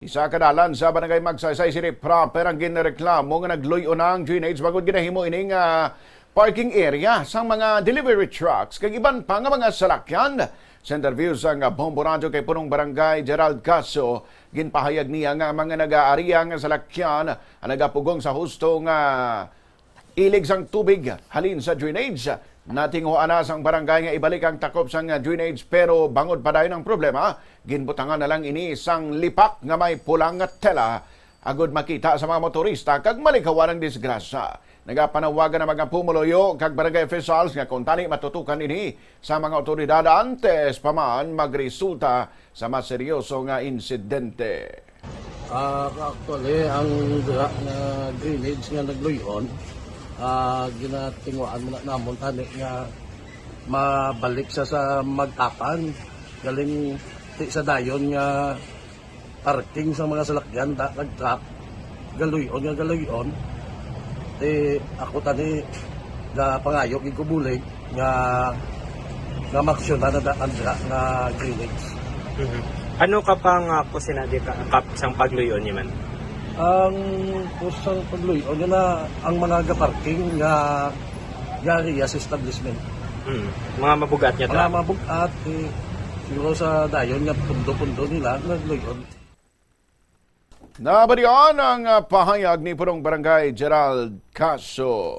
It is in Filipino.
Isa kadalan sa barangay Magsaysay City proper ang ginareklamo nga nagluyo ng drainage bagod ginahimo ining ah, parking area sang mga delivery trucks kag iban pa nga mga salakyan. Sa interview sa nga Bombo Radio kay punong barangay Gerald Caso, ginpahayag niya nga mga nag-aariya nga salakyan ang nagapugong sa husto nga ilig sang tubig halin sa drainage. Natinguhan na sang barangay nga ibalik ang takop sang drainage pero bangod pa dayon ang problema. Ginbutangan na lang ini sang lipak nga may pulang nga tela agod makita sa mga motorista kag malikawan ang disgrasya. Nagapanawagan na mga pumuloyo kag barangay officials nga kung tani matutukan ini sa mga otoridad antes pa man magresulta sa mas seryoso nga insidente. Ah, actually, ang na drainage nga nagluyon, ah, ginatinguan mo na namon tani nga mabalik sa sa magtapan. Galing ti sa dayon nga parking sa mga salakyan, da, nag-truck, galuyon nga galuyon. Ti ako tani nga pangayok ikubulig nga nga maksyon na na ang dra nga drainage. Mhm. Ano ka pang uh, kusinadi ka kap sang pagluyon ni man? Ang kusang pagluy o na ang mga ga-parking nga gari sa establishment. Mm. Mga mabugat niya Mga ta. mabugat eh, siguro sa dayon nga pundo-pundo nila nagluyon. Nabalian ang ah, pahayag ni Purong Barangay Gerald Caso.